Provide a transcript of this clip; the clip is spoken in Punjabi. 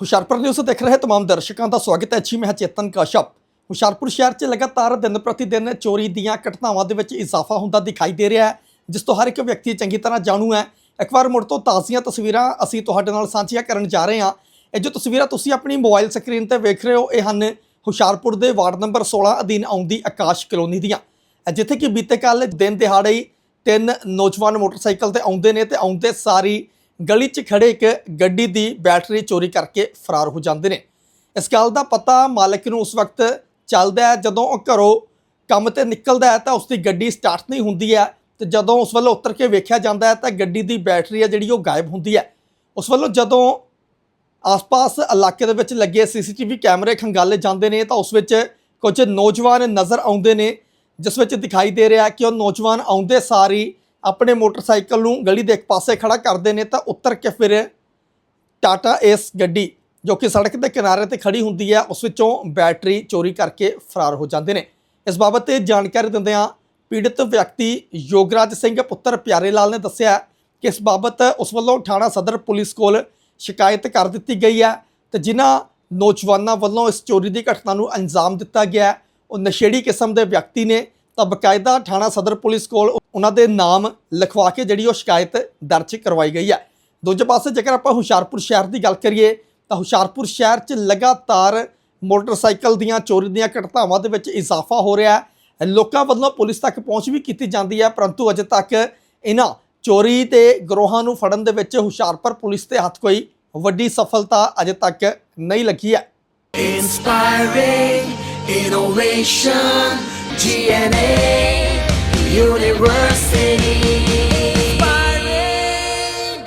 ਹੁਸ਼ਿਆਰਪੁਰ ਨਿਊਜ਼ ਦੇਖ ਰਹੇ ਤਮਾਮ ਦਰਸ਼ਕਾਂ ਦਾ ਸਵਾਗਤ ਹੈ। ਜੀ, ਮੈਂ ਚੇਤਨ ਕਸ਼ਪ। ਹੁਸ਼ਿਆਰਪੁਰ ਸ਼ਹਿਰ 'ਚ ਲਗਾਤਾਰ ਦਿਨ ਪ੍ਰਤੀ ਦਿਨ ਚੋਰੀ ਦੀਆਂ ਘਟਨਾਵਾਂ ਦੇ ਵਿੱਚ ਇਜ਼ਾਫਾ ਹੁੰਦਾ ਦਿਖਾਈ ਦੇ ਰਿਹਾ ਹੈ, ਜਿਸ ਤੋਂ ਹਰ ਇੱਕ ਵਿਅਕਤੀ ਚੰਗੀ ਤਰ੍ਹਾਂ ਜਾਣੂ ਹੈ। ਇੱਕ ਵਾਰ ਮੁੜ ਤੋਂ ਤਾਜ਼ੀਆਂ ਤਸਵੀਰਾਂ ਅਸੀਂ ਤੁਹਾਡੇ ਨਾਲ ਸਾਂਝੀਆਂ ਕਰਨ ਜਾ ਰਹੇ ਹਾਂ। ਇਹ ਜੋ ਤਸਵੀਰਾਂ ਤੁਸੀਂ ਆਪਣੀ ਮੋਬਾਈਲ ਸਕਰੀਨ ਤੇ ਵੇਖ ਰਹੇ ਹੋ, ਇਹ ਹਨ ਹੁਸ਼ਿਆਰਪੁਰ ਦੇ ਵਾਰਡ ਨੰਬਰ 16 ਅਧੀਨ ਆਉਂਦੀ ਆਕਾਸ਼ ਕਲੋਨੀ ਦੀਆਂ। ਜਿੱਥੇ ਕਿ ਬੀਤੇ ਕੱਲ ਦਿਨ ਦਿਹਾੜੇ ਤਿੰਨ ਨੌਜਵਾਨ ਮੋਟਰਸਾਈਕਲ ਤੇ ਆਉਂਦੇ ਨੇ ਤੇ ਆਉਂਦੇ ਸਾਰੀ ਗਲੀ 'ਚ ਖੜੇ ਇੱਕ ਗੱਡੀ ਦੀ ਬੈਟਰੀ ਚੋਰੀ ਕਰਕੇ ਫਰਾਰ ਹੋ ਜਾਂਦੇ ਨੇ। ਇਸ ਗੱਲ ਦਾ ਪਤਾ ਮਾਲਕ ਨੂੰ ਉਸ ਵਕਤ ਚੱਲਦਾ ਹੈ। ਜਦੋਂ ਉਹ ਘਰੋਂ ਕੰਮ ਤੇ ਨਿਕਲਦਾ ਹੈ ਤਾਂ ਉਸ ਦੀ ਗੱਡੀ ਸਟਾਰਟ ਨਹੀਂ ਹੁੰਦੀ ਹੈ ਤੇ ਜਦੋਂ ਉਸ ਵੱਲੋਂ ਉਤਰ ਕੇ ਵੇਖਿਆ ਜਾਂਦਾ ਹੈ ਤਾਂ ਗੱਡੀ ਦੀ ਬੈਟਰੀ ਹੈ ਜਿਹੜੀ ਉਹ ਗਾਇਬ ਹੁੰਦੀ ਹੈ। ਉਸ ਵੱਲੋਂ ਜਦੋਂ ਆਸ-ਪਾਸ ਇਲਾਕੇ ਦੇ ਵਿੱਚ ਲੱਗੇ ਸੀਸੀਟੀਵੀ ਕੈਮਰੇ ਖੰਗਾਲੇ ਜਾਂਦੇ ਨੇ ਤਾਂ ਉਸ ਵਿੱਚ ਕੁਝ ਨੌਜਵਾਨ ਨਜ਼ਰ ਆਉਂਦੇ ਨੇ, ਜਿਸ ਵਿੱਚ ਦਿਖਾਈ ਦੇ ਰਿਹਾ ਕਿ ਉਹ ਨੌਜਵਾਨ ਆਉਂਦੇ ਸਾਰੀ ਆਪਣੇ ਮੋਟਰਸਾਈਕਲ ਨੂੰ ਗਲੀ ਦੇ ਇੱਕ ਪਾਸੇ ਖੜਾ ਕਰਦੇ ਨੇ ਤਾਂ ਉੱਤਰ ਕੇ ਫਿਰ ਟਾਟਾ ਏਸ ਗੱਡੀ ਜੋ ਕਿ ਸੜਕ ਦੇ ਕਿਨਾਰੇ ਤੇ ਖੜੀ ਹੁੰਦੀ ਹੈ, ਉਸ ਵਿੱਚੋਂ ਬੈਟਰੀ ਚੋਰੀ ਕਰਕੇ ਫਰਾਰ ਹੋ ਜਾਂਦੇ ਨੇ। ਇਸ ਬਾਬਤ ਤੇ ਜਾਣਕਾਰੀ ਦਿੰਦਿਆਂ ਪੀੜਤ ਵਿਅਕਤੀ ਯੋਗਰਾਜ ਸਿੰਘ ਪੁੱਤਰ ਪਿਆਰੇ ਲਾਲ ਨੇ ਦੱਸਿਆ ਕਿ ਇਸ ਬਾਬਤ ਉਸ ਵੱਲੋਂ ਥਾਣਾ ਸਦਰ ਪੁਲਿਸ ਕੋਲ ਸ਼ਿਕਾਇਤ ਕਰ ਦਿੱਤੀ ਗਈ ਹੈ ਤੇ ਜਿਨ੍ਹਾਂ ਨੌਜਵਾਨਾਂ ਵੱਲੋਂ ਇਸ ਚੋਰੀ ਦੀ ਘਟਨਾ ਨੂੰ ਅੰਜਾਮ ਦਿੱਤਾ ਗਿਆ ਉਹ ਨਸ਼ੇੜੀ ਕਿਸਮ ਦੇ ਵਿਅਕਤੀ ਨੇ ਤਾਂ ਬਕਾਇਦਾ ਥਾਣਾ ਸਦਰ ਪੁਲਿਸ ਕੋਲ ਉਹਨਾਂ ਦੇ ਨਾਮ ਲਿਖਵਾ ਕੇ ਜਿਹੜੀ ਉਹ ਸ਼ਿਕਾਇਤ ਦਰਜ ਕਰਵਾਈ ਗਈ ਹੈ। ਦੂਜੇ ਪਾਸੇ ਜੇਕਰ ਆਪਾਂ ਹੁਸ਼ਿਆਰਪੁਰ ਸ਼ਹਿਰ ਦੀ ਗੱਲ ਕਰੀਏ ਤਾਂ ਹੁਸ਼ਿਆਰਪੁਰ ਸ਼ਹਿਰ 'ਚ ਲਗਾਤਾਰ ਮੋਟਰਸਾਈਕਲ ਦੀਆਂ ਚੋਰੀ ਦੀਆਂ ਘਟਨਾਵਾਂ ਦੇ ਵਿੱਚ ਇਜ਼ਾਫਾ ਹੋ ਰਿਹਾ ਹੈ। ਲੋਕਾਂ ਵੱਲੋਂ ਪੁਲਿਸ ਤੱਕ ਪਹੁੰਚ ਵੀ ਕੀਤੀ ਜਾਂਦੀ ਹੈ ਪਰੰਤੂ ਅਜੇ ਤੱਕ ਇਹਨਾਂ ਚੋਰੀ ਤੇ ਗਰੋਹਾਂ ਨੂੰ ਫੜਨ ਦੇ ਵਿੱਚ ਹੁਸ਼ਿਆਰਪੁਰ ਪੁਲਿਸ ਦੇ ਹੱਥ ਕੋਈ ਵੱਡੀ ਸਫਲਤਾ ਅਜੇ ਤੱਕ ਨਹੀਂ ਲੱਗੀ ਹੈ। Inspiring innovation, GNA University.